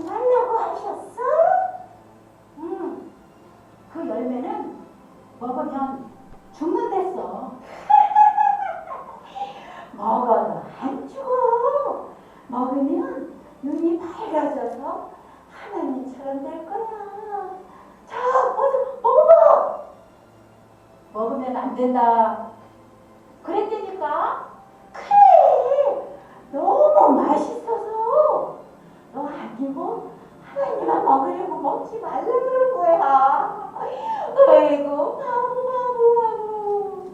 조심하려고 하셨어? 응. 그 열매는 먹으면 죽는댔어. 먹어도 안 죽어. 먹으면 눈이 밝아져서 하나님처럼 될 거야. 자, 어서 먹어봐. 먹으면 안 된다. 그랬대니까. 먹으려고 먹지 말라 그런 거야. 아이고 바보 바보 바보.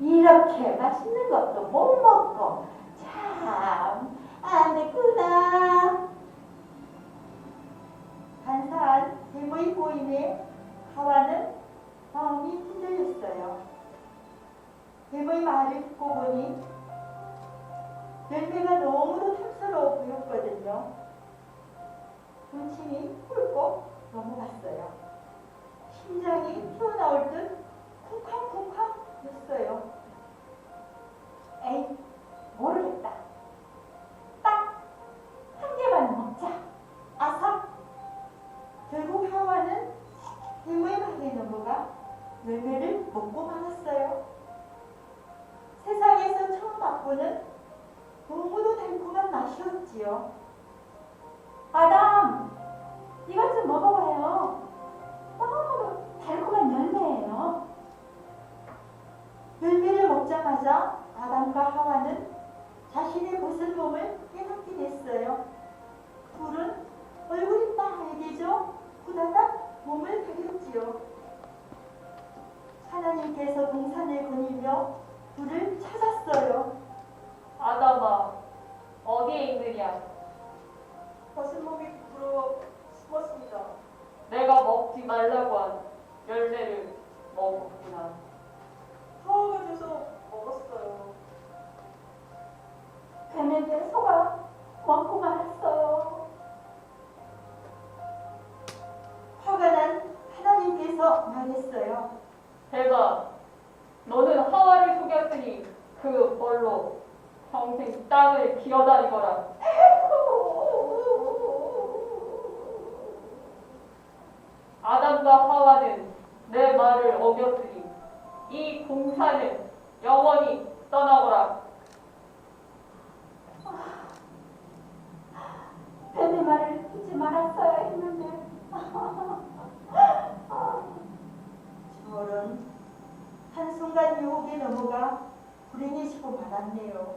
이렇게 맛있는 것도 못 먹고 참 안 됐구나. 한산 대모의 고임에 하와는 마음이 흔들렸어요. 대모의 말을 듣고 보니 열매가 너무도 탐스러워 보였거든요. 군침이 넘어갔어요. 심장이 튀어나올 듯 쿵쾅쿵쾅 했어요. 에이, 모르겠다. 딱 한 개만 먹자. 아삭. 결국 하와는 대모의 방에 넘어가 열매를 먹고 말았어요. 세상에서 처음 맛보는 너무도 달콤한 맛이었지요. 아담, 이것 좀 먹어봐요. 너무도 달콤한 열매예요. 열매를 먹자마자 아담과 하와는 자신의 벗은 몸을 깨닫게 됐어요. 둘은 얼굴이 빨개져 후다닥 몸을 가렸지요. 하나님께서 동산을 거닐며 둘을 찾았어요. 아담아, 어디에 있느냐? 숨었습니다. 내가 먹지 말라고 한 열매를 먹었구나. 하와가 줘서 먹었어요. 뱀에게 속아 먹고 말았어요. 화가 난 하나님께서 말했어요. 대가, 너는 하와를 속였으니 그 벌로 평생 땅을 기어다니거라. 이 동산을 영원히 떠나거라. 뱀의 말을 듣지 말았어야 했는데. 저런 한순간 유혹에 넘어가 불행해지고 말았네요.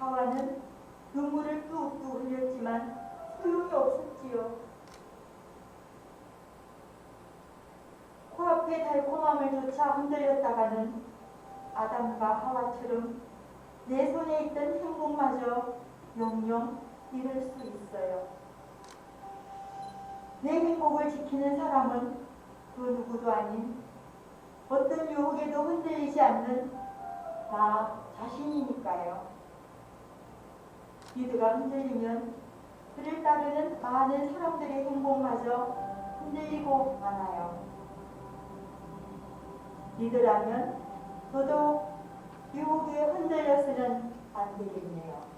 하와는 눈물을 뚝뚝 흘렸지만 소용이 없었지요. 코앞의 달콤함을 조차 흔들렸다가는 아담과 하와처럼 내 손에 있던 행복마저 영영 잃을 수 있어요. 내 행복을 지키는 사람은 그 누구도 아닌 어떤 유혹에도 흔들리지 않는 나 자신이니까요. 리드가 흔들리면 그를 따르는 많은 사람들의 행복마저 흔들리고 마나요. 리드라면 더더욱 유혹에 흔들려서는 안 되겠네요.